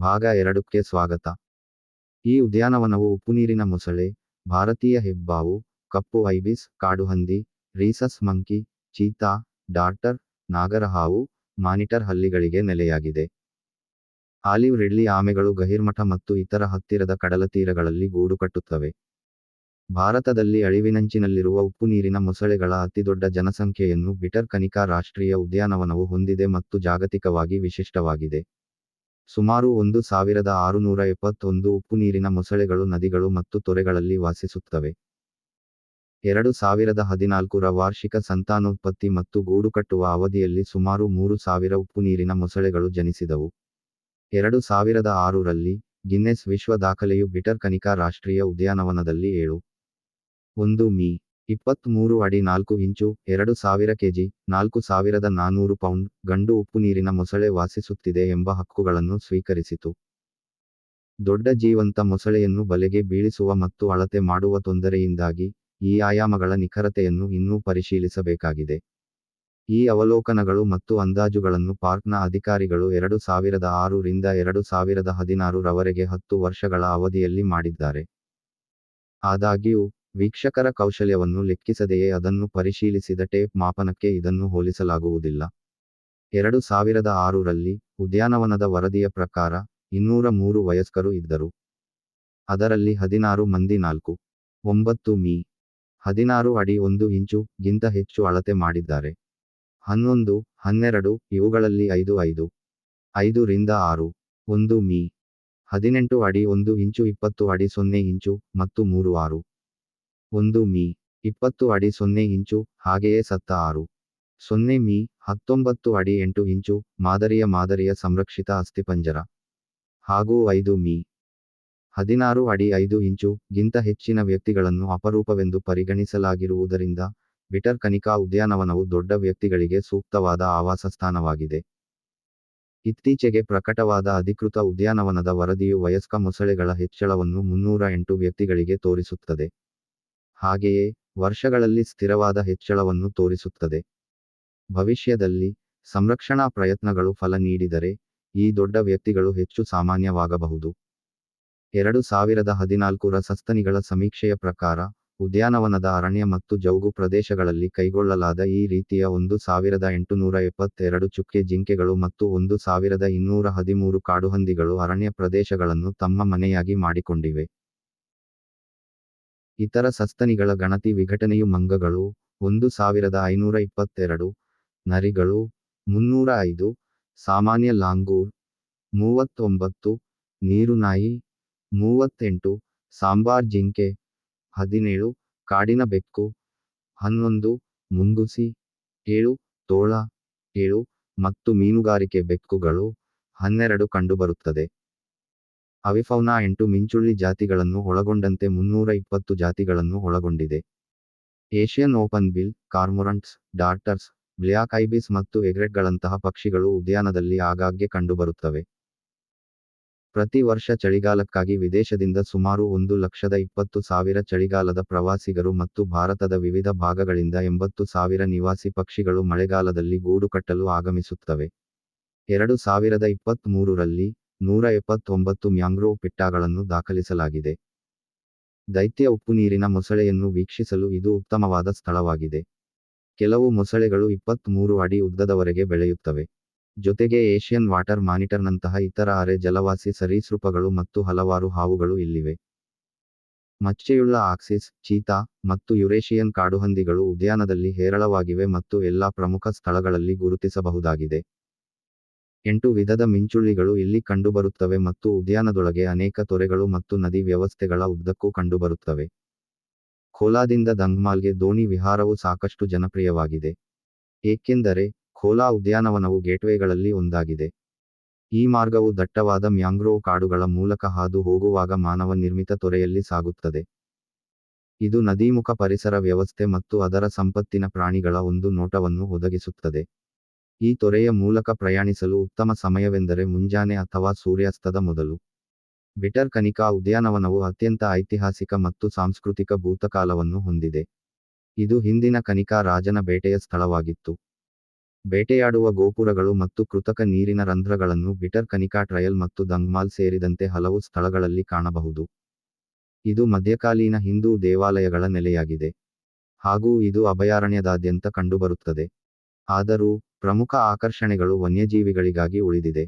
ಭಾಗ ಎರಡಕ್ಕೆ ಸ್ವಾಗತ. ಈ ಉದ್ಯಾನವನವು ಉಪ್ಪುನೀರಿನ ಮೊಸಳೆ, ಭಾರತೀಯ ಹೆಬ್ಬಾವು, ಕಪ್ಪು ಐಬಿಸ್, ಕಾಡುಹಂದಿ, ರೀಸಸ್ ಮಂಕಿ, ಚೀತಾ ಡಾರ್ಟರ್ ನಾಗರಹಾವು, ಮಾನಿಟರ್ ಹಲ್ಲಿಗಳಿಗೆ ನೆಲೆಯಾಗಿದೆ. ಆಲಿವ್ ರಿಡ್ಲಿ ಆಮೆಗಳು ಗಹಿರ್ಮಠ ಮತ್ತು ಇತರ ಹತ್ತಿರದ ಕಡಲತೀರಗಳಲ್ಲಿ ಗೂಡು ಕಟ್ಟುತ್ತವೆ. ಭಾರತದಲ್ಲಿ ಅಳಿವಿನಂಚಿನಲ್ಲಿರುವ ಉಪ್ಪು ನೀರಿನ ಮೊಸಳೆಗಳ ಅತಿದೊಡ್ಡ ಜನಸಂಖ್ಯೆಯನ್ನು ಬಿಟರ್ ಕನಿಕಾ ರಾಷ್ಟ್ರೀಯ ಉದ್ಯಾನವನವು ಹೊಂದಿದೆ ಮತ್ತು ಜಾಗತಿಕವಾಗಿ ವಿಶಿಷ್ಟವಾಗಿದೆ. ಸುಮಾರು ಒಂದು ಸಾವಿರದ ಆರುನೂರ ಎಪ್ಪತ್ತೊಂದು ಉಪ್ಪುನೀರಿನ ಮೊಸಳೆಗಳು ನದಿಗಳು ಮತ್ತು ತೊರೆಗಳಲ್ಲಿ ವಾಸಿಸುತ್ತವೆ. ಎರಡು ಸಾವಿರದ ಹದಿನಾಲ್ಕರ ವಾರ್ಷಿಕ ಸಂತಾನೋತ್ಪತ್ತಿ ಮತ್ತು ಗೂಡು ಕಟ್ಟುವ ಅವಧಿಯಲ್ಲಿ ಸುಮಾರು ಮೂರು ಸಾವಿರ ಉಪ್ಪುನೀರಿನ ಮೊಸಳೆಗಳು ಜನಿಸಿದವು. ಎರಡು ಸಾವಿರದ ಆರರಲ್ಲಿ ಗಿನ್ನೆಸ್ ವಿಶ್ವ ದಾಖಲೆಯು ಬಿಟರ್ ಕನಿಕಾ ರಾಷ್ಟ್ರೀಯ ಉದ್ಯಾನವನದಲ್ಲಿ ಏಳು. ಒಂದು ಮೀ. ಇಪ್ಪತ್ತ್ಮೂರು ಅಡಿ ನಾಲ್ಕು ಇಂಚು, ಎರಡು ಸಾವಿರ ಕೆಜಿ, ನಾಲ್ಕು ಸಾವಿರದ ನಾನೂರು ಪೌಂಡ್ ಗಂಡು ಉಪ್ಪು ನೀರಿನ ಮೊಸಳೆ ವಾಸಿಸುತ್ತಿದೆ ಎಂಬ ಹಕ್ಕುಗಳನ್ನು ಸ್ವೀಕರಿಸಿತು. ದೊಡ್ಡ ಜೀವಂತ ಮೊಸಳೆಯನ್ನು ಬಲೆಗೆ ಬೀಳಿಸುವ ಮತ್ತು ಅಳತೆ ಮಾಡುವ ತೊಂದರೆಯಿಂದಾಗಿ ಈ ಆಯಾಮಗಳ ನಿಖರತೆಯನ್ನು ಇನ್ನೂ ಪರಿಶೀಲಿಸಬೇಕಾಗಿದೆ. ಈ ಅವಲೋಕನಗಳು ಮತ್ತು ಅಂದಾಜುಗಳನ್ನು ಪಾರ್ಕ್ನ ಅಧಿಕಾರಿಗಳು ಎರಡು ಸಾವಿರದ ಆರು ರಿಂದ ಎರಡು ಸಾವಿರದ ಹದಿನಾರು ರವರೆಗೆ ಹತ್ತು ವರ್ಷಗಳ ಅವಧಿಯಲ್ಲಿ ಮಾಡಿದ್ದಾರೆ. ಆದಾಗ್ಯೂ ವೀಕ್ಷಕರ ಕೌಶಲ್ಯವನ್ನು ಲೆಕ್ಕಿಸದೆಯೇ ಅದನ್ನು ಪರಿಶೀಲಿಸಿದ ಟೇಪ್ ಮಾಪನಕ್ಕೆ ಇದನ್ನು ಹೋಲಿಸಲಾಗುವುದಿಲ್ಲ. ಎರಡು ಸಾವಿರದ ಆರರಲ್ಲಿ ಉದ್ಯಾನವನದ ವರದಿಯ ಪ್ರಕಾರ ಇನ್ನೂರ ಮೂರು ವಯಸ್ಕರು ಇದ್ದರು. ಅದರಲ್ಲಿ ಹದಿನಾರು ಮಂದಿ ನಾಲ್ಕು, ಒಂಬತ್ತು ಮೀ, ಹದಿನಾರು ಅಡಿ ಒಂದು ಇಂಚು ಗಿಂತ ಹೆಚ್ಚು ಅಳತೆ ಮಾಡಿದ್ದಾರೆ. ಹನ್ನೊಂದು, ಹನ್ನೆರಡು, ಇವುಗಳಲ್ಲಿ ಐದು ಐದು ಐದು ರಿಂದ ಆರು, ಒಂದು ಮೀ, ಹದಿನೆಂಟು ಅಡಿ ಒಂದು ಇಂಚು ಇಪ್ಪತ್ತು ಅಡಿ ಸೊನ್ನೆ ಇಂಚು ಮತ್ತು ಮೂರು ಆರು. ಒಂದು ಮೀ, ಇಪ್ಪತ್ತು ಅಡಿ ಸೊನ್ನೆ ಇಂಚು, ಹಾಗೆಯೇ ಸತ್ತ ಆರು. ಸೊನ್ನೆ ಮೀ, ಹತ್ತೊಂಬತ್ತು ಅಡಿ ಎಂಟು ಇಂಚು, ಮಾದರಿಯ ಮಾದರಿಯ ಸಂರಕ್ಷಿತ ಅಸ್ಥಿಪಂಜರ ಹಾಗೂ ಐದು ಮೀ. ಹದಿನಾರು ಅಡಿ ಐದು ಇಂಚು, ಗಿಂತ ಹೆಚ್ಚಿನ ವ್ಯಕ್ತಿಗಳನ್ನು ಅಪರೂಪವೆಂದು ಪರಿಗಣಿಸಲಾಗಿರುವುದರಿಂದ, ಬಿಟರ್ ಕನಿಕಾ ಉದ್ಯಾನವನವು ದೊಡ್ಡ ವ್ಯಕ್ತಿಗಳಿಗೆ ಸೂಕ್ತವಾದ ಆವಾಸ ಸ್ಥಾನವಾಗಿದೆ. ಇತ್ತೀಚೆಗೆ ಪ್ರಕಟವಾದ ಅಧಿಕೃತ ಉದ್ಯಾನವನದ ವರದಿಯು ವಯಸ್ಕ ಮೊಸಳೆಗಳ ಹೆಚ್ಚಳವನ್ನು ಮುನ್ನೂರ ಎಂಟು ವ್ಯಕ್ತಿಗಳಿಗೆ ತೋರಿಸುತ್ತದೆ. ಹಾಗೆಯೇ ವರ್ಷಗಳಲ್ಲಿ ಸ್ಥಿರವಾದ ಹೆಚ್ಚಳವನ್ನು ತೋರಿಸುತ್ತದೆ. ಭವಿಷ್ಯದಲ್ಲಿ ಸಂರಕ್ಷಣಾ ಪ್ರಯತ್ನಗಳು ಫಲ ನೀಡಿದರೆ ಈ ದೊಡ್ಡ ವ್ಯಕ್ತಿಗಳು ಹೆಚ್ಚು ಸಾಮಾನ್ಯವಾಗಬಹುದು. ಎರಡು ಸಾವಿರದ ಹದಿನಾಲ್ಕರ ಸಸ್ತನಿಗಳ ಸಮೀಕ್ಷೆಯ ಪ್ರಕಾರ, ಉದ್ಯಾನವನದ ಅರಣ್ಯ ಮತ್ತು ಜೌಗು ಪ್ರದೇಶಗಳಲ್ಲಿ ಕೈಗೊಳ್ಳಲಾದ ಈ ರೀತಿಯ ಒಂದು ಸಾವಿರದ ಎಂಟುನೂರ ಎಪ್ಪತ್ತೆರಡು ಚುಕ್ಕೆ ಜಿಂಕೆಗಳು ಮತ್ತು ಒಂದು ಸಾವಿರದ ಇನ್ನೂರ ಹದಿಮೂರು ಕಾಡುಹಂದಿಗಳು ಅರಣ್ಯ ಪ್ರದೇಶಗಳನ್ನು ತಮ್ಮ ಮನೆಯಾಗಿ ಮಾಡಿಕೊಂಡಿವೆ. ಇತರ ಸಸ್ತನಿಗಳ ಗಣತಿ ವಿಘಟನೆಯು ಮಂಗಗಳು, ಒಂದು ಸಾವಿರದ ಐನೂರ ಇಪ್ಪತ್ತೆರಡು, ನರಿಗಳು, ಮುನ್ನೂರ ಐದು, ಸಾಮಾನ್ಯ ಲಾಂಗೂರ್, ಮೂವತ್ತೊಂಬತ್ತು ನೀರುನಾಯಿ ಮೂವತ್ತೆಂಟು, ಸಾಂಬಾರ್ ಜಿಂಕೆ, ಹದಿನೇಳು, ಕಾಡಿನ ಬೆಕ್ಕು, ಹನ್ನೊಂದು, ಮುಂಗುಸಿ, ಏಳು, ತೋಳ, ಏಳು, ಮತ್ತು ಮೀನುಗಾರಿಕೆ ಬೆಕ್ಕುಗಳು, ಹನ್ನೆರಡು ಕಂಡುಬರುತ್ತದೆ. ಅವಿಫೌನಾ ಎಂಟು ಮಿಂಚುಳ್ಳಿ ಜಾತಿಗಳನ್ನು ಒಳಗೊಂಡಂತೆ ಮುನ್ನೂರ ಇಪ್ಪತ್ತು ಜಾತಿಗಳನ್ನು ಒಳಗೊಂಡಿದೆ. Asian open bill, cormorants darters black ibis ಮತ್ತು ಎಗ್ರೆಟ್ಗಳಂತಹ ಪಕ್ಷಿಗಳು ಉದ್ಯಾನದಲ್ಲಿ ಆಗಾಗ್ಗೆ ಕಂಡುಬರುತ್ತವೆ. ಪ್ರತಿ ವರ್ಷ ಚಳಿಗಾಲಕ್ಕಾಗಿ ವಿದೇಶದಿಂದ ಸುಮಾರು ಒಂದು ಲಕ್ಷದ ಇಪ್ಪತ್ತು ಸಾವಿರ ಚಳಿಗಾಲದ ಪ್ರವಾಸಿಗರು ಮತ್ತು ಭಾರತದ ವಿವಿಧ ಭಾಗಗಳಿಂದ ಎಂಬತ್ತು ಸಾವಿರ ನಿವಾಸಿ ಪಕ್ಷಿಗಳು ಮಳೆಗಾಲದಲ್ಲಿ ಗೂಡು ಕಟ್ಟಲು ಆಗಮಿಸುತ್ತವೆ. ಎರಡು ಸಾವಿರದ ಇಪ್ಪತ್ತ್ಮೂರರಲ್ಲಿ ನೂರ ಎಪ್ಪತ್ತೊಂಬತ್ತು ಮ್ಯಾಂಗ್ರೋವ್ ಪಿಟ್ಟಾಗಳನ್ನು ದಾಖಲಿಸಲಾಗಿದೆ. ದೈತ್ಯ ಉಪ್ಪುನೀರಿನ ಮೊಸಳೆಯನ್ನು ವೀಕ್ಷಿಸಲು ಇದು ಉತ್ತಮವಾದ ಸ್ಥಳವಾಗಿದೆ. ಕೆಲವು ಮೊಸಳೆಗಳು ಇಪ್ಪತ್ತ್ಮೂರು ಅಡಿ ಉದ್ದದವರೆಗೆ ಬೆಳೆಯುತ್ತವೆ. ಜೊತೆಗೆ ಏಷ್ಯನ್ ವಾಟರ್ ಮಾನಿಟರ್ನಂತಹ ಇತರ ಅರೆ ಜಲವಾಸಿ ಸರೀಸೃಪಗಳು ಮತ್ತು ಹಲವಾರು ಹಾವುಗಳು ಇಲ್ಲಿವೆ. ಮಚ್ಚೆಯುಳ್ಳ ಆಕ್ಸಿಸ್, ಚೀತಾ ಮತ್ತು ಯುರೇಷಿಯನ್ ಕಾಡುಹಂದಿಗಳು ಉದ್ಯಾನದಲ್ಲಿ ಹೇರಳವಾಗಿವೆ ಮತ್ತು ಎಲ್ಲಾ ಪ್ರಮುಖ ಸ್ಥಳಗಳಲ್ಲಿ ಗುರುತಿಸಬಹುದಾಗಿದೆ. ಎಂಟು ವಿಧದ ಮಿಂಚುಳ್ಳಿಗಳು ಇಲ್ಲಿ ಕಂಡುಬರುತ್ತವೆ ಮತ್ತು ಉದ್ಯಾನದೊಳಗೆ ಅನೇಕ ತೊರೆಗಳು ಮತ್ತು ನದಿ ವ್ಯವಸ್ಥೆಗಳ ಉದ್ದಕ್ಕೂ ಕಂಡುಬರುತ್ತವೆ. ಖೋಲಾದಿಂದ ದಂಗ್ಮಾಲ್ಗೆ ದೋಣಿ ವಿಹಾರವು ಸಾಕಷ್ಟು ಜನಪ್ರಿಯವಾಗಿದೆ. ಏಕೆಂದರೆ, ಖೋಲಾ ಉದ್ಯಾನವನವು ಗೇಟ್ವೇಗಳಲ್ಲಿ ಒಂದಾಗಿದೆ. ಈ ಮಾರ್ಗವು ದಟ್ಟವಾದ ಮ್ಯಾಂಗ್ರೋವ್ ಕಾಡುಗಳ ಮೂಲಕ ಹಾದು ಹೋಗುವಾಗ ಮಾನವ ನಿರ್ಮಿತ ತೊರೆಯಲ್ಲಿ ಸಾಗುತ್ತದೆ. ಇದು ನದೀಮುಖ ಪರಿಸರ ವ್ಯವಸ್ಥೆ ಮತ್ತು ಅದರ ಸಂಪತ್ತಿನ ಪ್ರಾಣಿಗಳ ಒಂದು ನೋಟವನ್ನು ಒದಗಿಸುತ್ತದೆ. ಈ ತೊರೆಯ ಮೂಲಕ ಪ್ರಯಾಣಿಸಲು ಉತ್ತಮ ಸಮಯವೆಂದರೆ ಮುಂಜಾನೆ ಅಥವಾ ಸೂರ್ಯಾಸ್ತದ ಮೊದಲು. ಬಿಟರ್ ಕನಿಕಾ ಉದ್ಯಾನವನವು ಅತ್ಯಂತ ಐತಿಹಾಸಿಕ ಮತ್ತು ಸಾಂಸ್ಕೃತಿಕ ಭೂತಕಾಲವನ್ನು ಹೊಂದಿದೆ. ಇದು ಹಿಂದಿನ ಕನಿಕಾ ರಾಜನ ಬೇಟೆಯ ಸ್ಥಳವಾಗಿತ್ತು. ಬೇಟೆಯಾಡುವ ಗೋಪುರಗಳು ಮತ್ತು ಕೃತಕ ನೀರಿನ ರಂಧ್ರಗಳನ್ನು ಬಿಟರ್ ಕನಿಕಾ ಟ್ರಯಲ್ ಮತ್ತು ದಂಗ್ಮಾಲ್ ಸೇರಿದಂತೆ ಹಲವು ಸ್ಥಳಗಳಲ್ಲಿ ಕಾಣಬಹುದು. ಇದು ಮಧ್ಯಕಾಲೀನ ಹಿಂದೂ ದೇವಾಲಯಗಳ ನೆಲೆಯಾಗಿದೆ. ಹಾಗೂ ಇದು ಅಭಯಾರಣ್ಯದಾದ್ಯಂತ ಕಂಡುಬರುತ್ತದೆ. ಆದರೂ ಪ್ರಮುಖ ಆಕರ್ಷಣೆಗಳು ವನ್ಯಜೀವಿಗಳಿಗಾಗಿ ಉಳಿದಿದೆ.